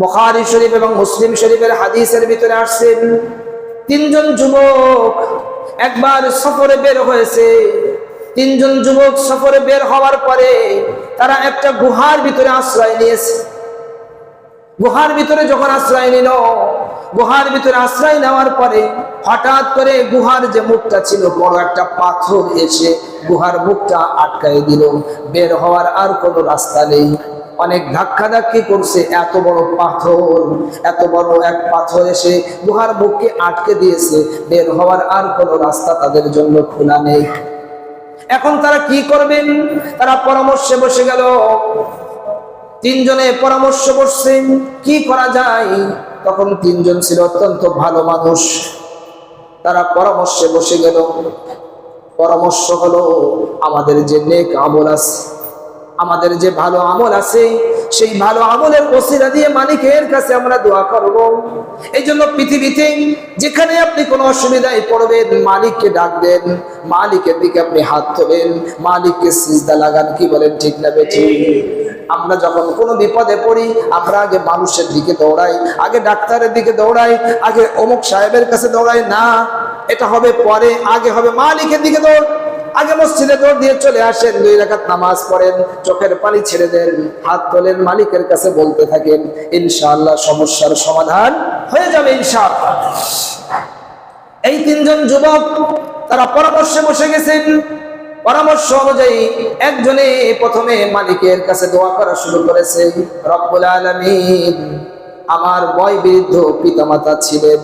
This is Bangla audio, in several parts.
বুখারী শরীফ এবং মুসলিম শরীফের হাদিসের ভিতরে আসছেন, তিনজন যুবক একবার সফরে বের হয়েছে। তিনজন যুবক সফরে বের হওয়ার পরে তারা একটা গুহার ভিতরে আশ্রয় নিয়েছে। গুহার ভিতরে যখন আশ্রয় নিল, গুহার ভিতরে আশ্রয় নেওয়ার পরে হঠাৎ করে গুহার যে মুখটা ছিল, বড় একটা পাথর এসে গুহার মুখটা আটকায় দিল। বের হওয়ার আর কোনো রাস্তা নেই। অনেক ধাক্কা ধাক্কি করছে। এত বড় পাথর, এত বড় এক পাথর এসে গুহার মুখকে আটকে দিয়েছে। বের হওয়ার আর কোনো রাস্তা তাদের জন্য খোলা নেই। এখন তারা কি করবেন? তারা পরামর্শে বসে গেল। তিনজনে পরামর্শ করছেন কি করা যায়? তখন তিনজন ছিল অত্যন্ত ভালো মানুষ। তারা পরামর্শে বসে গেল। পরামর্শ হলো, আমাদের যে নেক আমল আছে আমাদের যে ভালো আমল আছে, সেই ভালো আমলের ওসিলা দিয়ে মালিকের কাছে আমরা দোয়া করব। এই জন্য পৃথিবীতে যেখানে আপনি কোনো অসুবিধায় পড়বেন, মালিককে ডাকবেন, মালিকের দিকে আপনি হাত তোলেন, মালিককে সিজদা লাগান, কি বলেন ঠিক না বেঠিক আমরা যখন কোনো বিপদে পড়ি, আমরা আগে মানুষের দিকে দৌড়াই, আগে ডাক্তারের দিকে দৌড়াই, আগে অমুক সাহেবের কাছে দৌড়াই, না, এটা হবে পরে, আগে হবে মালিকের দিকে দৌড়। আগে মসজিদে দৌড় দিয়ে চলে আসেন, দুই রাকাত নামাজ পড়েন, চোখের পানি ছেড়ে দেন, হাত তোলেন, মালিকের কাছে বলতে থাকেন, ইনশাআল্লাহ সমস্যার সমাধান হয়ে যাবে ইনশাআল্লাহ। এই তিনজন যুবক, তারা পরামর্শে বসে গেছেন। পরামর্শ অনুযায়ী একজনে প্রথমে মালিকের কাছে দোয়া করা শুরু করেছে, রব্বুল আলামিন, আমার বয় বৃদ্ধ পিতামাতা ছিলেন।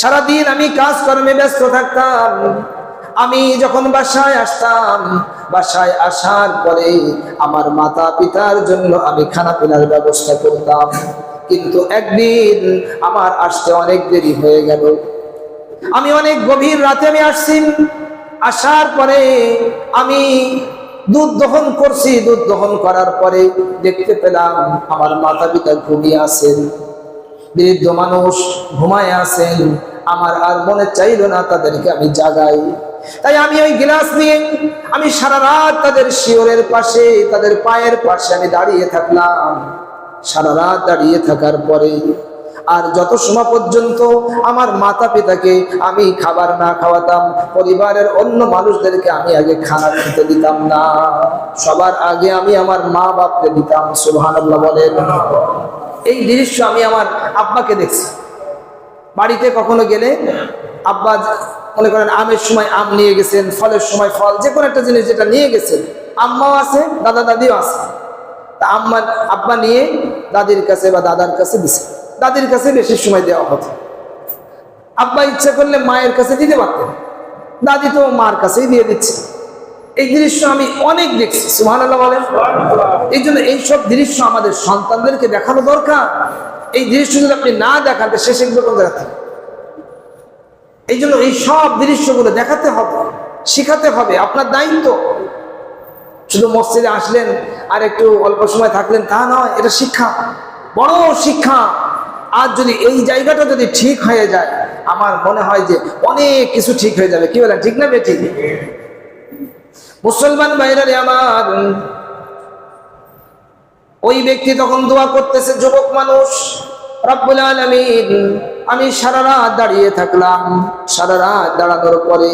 সারাদিন আমি কাজকর্মে ব্যস্ত থাকতাম আমি যখন বাসায় আসতাম, বাসায় আসার পরে আমার মাতা পিতার জন্য আমি খানা পিনার ব্যবস্থা করতাম। কিন্তু একদিন আমার আসতে অনেক দেরি হয়ে গেল। আমি অনেক গভীর রাতে আমি আসছি। আসার পরে আমি দুধ দহন করছি। দুধ দহন করার পরে দেখতে পেলাম আমার মাতা পিতা ঘুমিয়ে আছেন। বৃদ্ধ মানুষ ঘুমায় আছেন। আমার আর মনে চাইল না তাদেরকে আমি জাগাই। তাই আমি ওই গ্লাস নিয়ে, আমি সারা রাত তাদের শিওরের পাশে, তাদের পায়ের পাশে আমি দাঁড়িয়ে থাকলাম। সারা রাত দাঁড়িয়ে থাকার পরে, আর যত সময় পর্যন্ত আমার মাতা পিতাকে আমি খাবার না খাওয়াতাম, পরিবারের অন্য মানুষদেরকে আমি আগে খানা খেতে দিতাম না। সবার আগে আমি আমার মা বাপকে দিতাম, সুবহানাল্লাহ বলেন। এই দৃশ্য আমি আমার আব্বাকে দেখছি। বাড়িতে কখনো গেলে আব্বা মনে করেন আমের সময় আম নিয়ে গেছেন, ফলের সময় ফল, যে কোনো একটা জিনিস যেটা নিয়ে গেছেন, আম্মাও আছে, দাদা দাদিও আছে। তা আম্মা, আব্বা নিয়ে দাদির কাছে বা দাদার কাছে দিছে। দাদির কাছে বেশি সময় দেওয়া হতো। আব্বা ইচ্ছা করলে মায়ের কাছে দিতে পারতেন। দাদি তো মার কাছেই দিয়ে দিচ্ছে। এই দৃশ্য আমি অনেক দেখছি সুহান আল্লাহ বলেন। এই জন্য এইসব দৃশ্য আমাদের সন্তানদেরকে দেখানো দরকার। এই দৃশ্য যদি আপনি না দেখান সে শিখবে কোন জায়গা থেকে? এই জন্য এই সব দৃশ্যগুলো দেখাতে হবে, শিখাতে হবে, আপনার দায়িত্ব। শুধু মসজিদে আসলেন আর একটু অল্প সময় থাকলেন, তা নয়, এটা শিক্ষা, বড় শিক্ষা। আর যদি এই জায়গাটা যদি ঠিক হয়ে যায়, আমার মনে হয় যে অনেক কিছু ঠিক হয়ে যাবে। কি বলেন, ঠিক না বে ঠিক মুসলমান বাইরে আমার ওই ব্যক্তি তখন দোয়া করতেছে, যুবক মানুষ, রব্বুল আলমিন, আমি সারা রাত দাঁড়িয়ে থাকলাম। সারা রাত দাঁড়ানোর পরে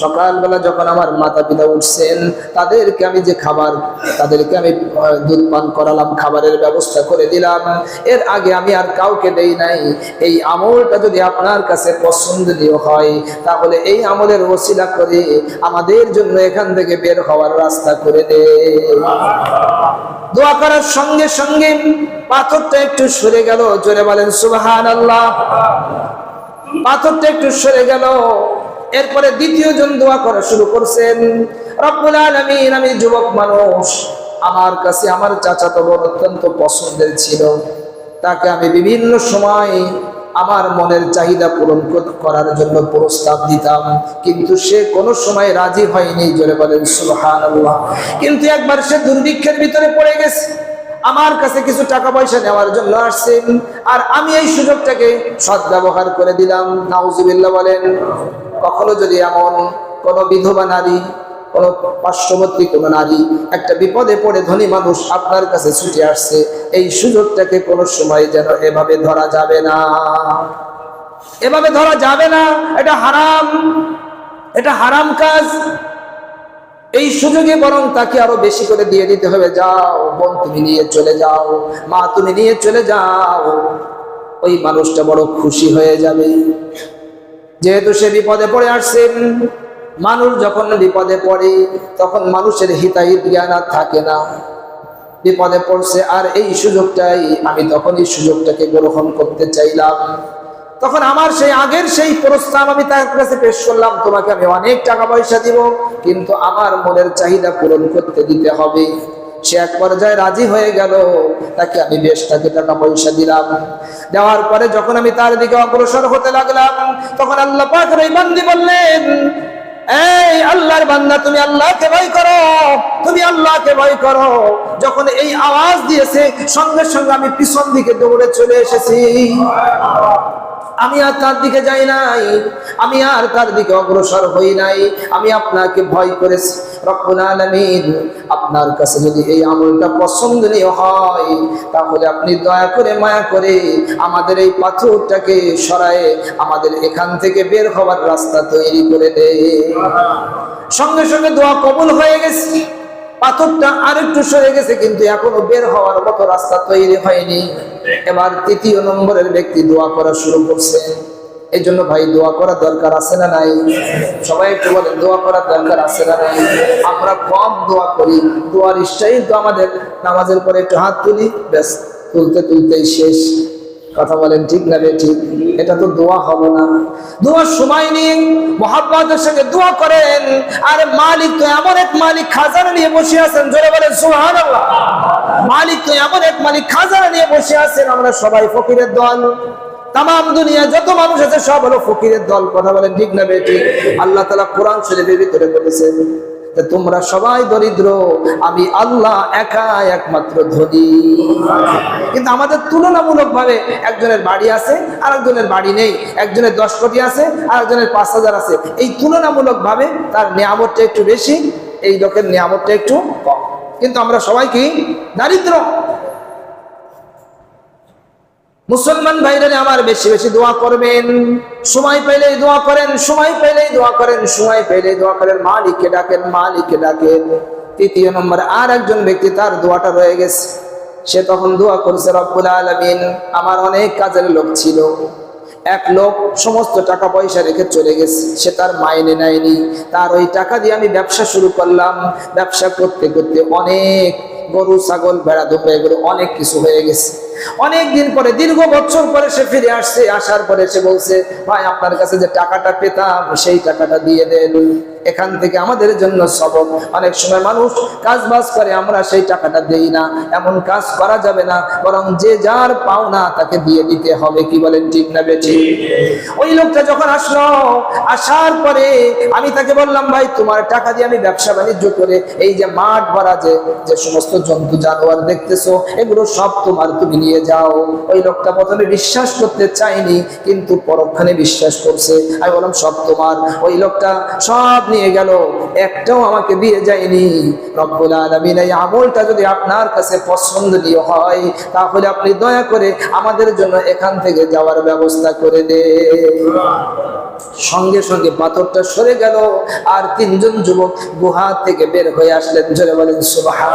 সকালবেলা যখন আমার মাতা পিতা উঠছেন, তাদেরকে আমি যে খাবার, তাদেরকে আমি দুধ পান করালাম, খাবারের ব্যবস্থা করে দিলাম। এর আগে আমি আর কাউকে দেই নাই। এই আমলটা যদি আপনার কাছে পছন্দনীয় হয়, তাহলে এই আমলের ওসিলা করে আমাদের জন্য এখান থেকে বের হওয়ার রাস্তা করে দে। দোয়া করার সঙ্গে সঙ্গে পাথরটা একটু সরে গেল। জোরে বলেন সুবাহান আল্লাহ পাথরটা একটু সরে গেল। এরপরে দ্বিতীয় জন দোয়া করা শুরু করছেন, রব্বুল আলামিন, আমি যুবক মানুষ, আমার কাছে আমার চাচাতো বোন অত্যন্ত পছন্দের ছিল। তাকে আমি বিভিন্ন সময় আমার মনের চাহিদা পূরণ করার জন্য প্রস্তাব দিতাম। কিন্তু সে কোনো সময় রাজি হয়নি, জোরে বলেন, সুবহানাল্লাহ। কিন্তু একবার সে দুর্ভিক্ষের ভিতরে পড়ে গেছে। আমার কাছে কিছু টাকা পয়সা নেওয়ার জন্য আসছেন, আর আমি এই সুযোগটাকে সদ্ব্যবহার করে দিলাম। নাউজুবিল্লাহ বলেন কখনো যদি এমন কোন বিধবা নারী, কোন পার্শ্ববর্তী কোন নারী একটা বিপদে পড়ে ধনী মানুষ আপনার কাছে ছুটে আসছে, এই সুযোগটাকে কোনো সময় যেন এভাবে ধরা যাবে না। এভাবে ধরা যাবে না। এটা হারাম। এটা হারাম কাজ। এই সুযোগে বরং তাকে আরও বেশি করে দিয়ে দিতে হবে। যাও, বোন তুমি নিয়ে চলে যাও, মা তুমি নিয়ে চলে যাও। ওই মানুষটা বড় খুশি হয়ে যাবে। যেহেতু সে বিপদে পড়ে আসছেন, মানুষ যখন বিপদে পড়ে, তখন মানুষের হিতাহিত জ্ঞান আর থাকে না। বিপদে পড়ছে আর এই সুযোগটাই, আমি তখন এই সুযোগটাকে গ্রহণ করতে চাইলাম। তখন আমার সেই আগের সেই প্রস্তাব আমি তার কাছে পেশ করলাম, তোমাকে আমি অনেক টাকা পয়সা দিব, কিন্তু আমার মনের চাহিদা পূরণ করতে দিতে হবে। সে এক পর্যায়ে রাজি হয়ে গেল। তাকে আমি বেশ তাকে টাকা পয়সা দিলাম। দেওয়ার পরে যখন আমি তার দিকে অগ্রসর হতে লাগলাম, তখন আল্লাহ পাক বললেন, এই আল্লাহর বান্দা, তুমি আল্লাহকে ভয় করো, তুমি আল্লাহকে ভয় করো। যখন এই আওয়াজ দিয়েছে, সঙ্গে সঙ্গে আমি পিছন দিকে দৌড়ে চলে এসেছি। আমি আর তার দিকে যাই নাই। আমি আর তার দিকে অগ্রসর হই নাই। আমি আপনাকে ভয় করেছি। আপনার কাছে যদি এই আমলটা পছন্দনীয় হয়, তাহলে আপনি দয়া করে মায়া করে আমাদের এই পাথরটাকে সরায়ে আমাদের এখান থেকে বের হওয়ার রাস্তা তৈরি করে দে। সঙ্গে সঙ্গে দোয়া কবুল হয়ে গেছে। পাথরটা আরেকটু সরে গেছে, কিন্তু এখনও বের হওয়ার মতো রাস্তা তৈরি হয়নি। এবার তৃতীয় নম্বরের ব্যক্তি দোয়া করা শুরু করছে। এই জন্য ভাই, দোয়া করা দরকার আছে না নাই? সবাই একটু বলেন, দোয়া করার দরকার আছে না নাই? আমরা কম দোয়া করি, দোয়ার ইচ্ছাই তো আমাদের। নামাজের পরে একটু হাত তুলি, ব্যাস, তুলতে তুলতেই শেষ। কথা বলেন ঠিক না ঠিক? এটা তো দোয়া হবে না। দোয়ার সময় নিয়ে মহাব্বাতের সঙ্গে দোয়া করেন। আর মালিক তো এমন এক মালিক, খাজানা নিয়ে বসে আছেন, জোরে বলেন সুহান মালিক তো এমন এক মালিক, খাজানা নিয়ে বসে আছেন, আমরা সবাই ফকিরের দল। তাম দুনিয়া যত মানুষ আছে, সব হলো ফকিরের দল। কথা বলেন ঠিক না বেটি আল্লাহ তালা কোরআন শরীফের ভিতরে বলেছেন তোমরা সবাই দরিদ্র, আমি আল্লাহ একা একমাত্র ধনী। কিন্তু আমাদের তুলনামূলক ভাবে একজনের বাড়ি আছে আর একজনের বাড়ি নেই। একজনের দশ কোটি আছে আর একজনের পাঁচ হাজার আছে। এই তুলনামূলক ভাবে তার নিয়ামতটা একটু বেশি, এই লোকের নিয়ামতটা একটু কম। কিন্তু আমরা সবাই কি? দারিদ্র। মুসলমান ভাইরা আমার বেশি বেশি দোয়া করবেন। সময় পেলেই দোয়া করেন, সময় পেলেই দোয়া করেন, সময় পেলেই দোয়া করেন। মালিককে ডাকেন মালিককে ডাকেন। তৃতীয় নম্বর, আর একজন ব্যক্তি তার দোয়াটা রয়ে গেছে। সে তখন দোয়া করছে, রব্বুল আলমিন, আমার অনেক কাজের লোক ছিল। এক লোক সমস্ত টাকা পয়সা রেখে চলে গেছে। সে তার মাইনে নেয়নি। তার ওই টাকা দিয়ে আমি ব্যবসা শুরু করলাম। ব্যবসা করতে করতে অনেক গরু, ছাগল বেড়া ধুপে এগুলো অনেক কিছু হয়ে গেছে। অনেক দিন পরে, দীর্ঘ বছর পরে সে ফিরে আসছে। আসার পরে সে বলছে, ভাই, আপনার কাছে যে টাকাটা পেতাম, সেই টাকাটা দিয়ে দেন। এখান থেকে আমাদের জন্য সবক। অনেক সময় মানুষ কাজ বাজ করে আমরা সেই টাকাটা দেই না। এমন কাজ করা যাবে না বরং যে যার পাওনা তাকে দিয়ে দিতে হবে কি বলেন ঠিক না বেঠি? ওই লোকটা যখন আসলো আসার পরে আমি তাকে বললাম ভাই তোমার টাকা দিয়ে আমি ব্যবসা বাণিজ্য করে এই যে মাঠ ভরা যে যে সমস্ত জন্তু জানোয়ার দেখতেছো এগুলো সব তোমার তুমি নিয়ে যাও। ওই লোকটা প্রথমে বিশ্বাস করতে চাইনি কিন্তু পরক্ষণে বিশ্বাস করছে। আমি বললাম সব তোমার। ওই লোকটা সব নিয়ে গেল, একটাও আমাকে দিয়ে যায়নি। রব্বুল আলমিন এই আমলটা যদি আপনার কাছে পছন্দনীয় হয়, তাহলে আপনি দয়া করে আমাদের জন্য এখান থেকে যাওয়ার ব্যবস্থা করে দে। সঙ্গে সঙ্গে পাথরটা সরে গেল, আর তিনজন যুবক গুহা থেকে বের হয়ে আসলেন। জলে বলেন সুবহান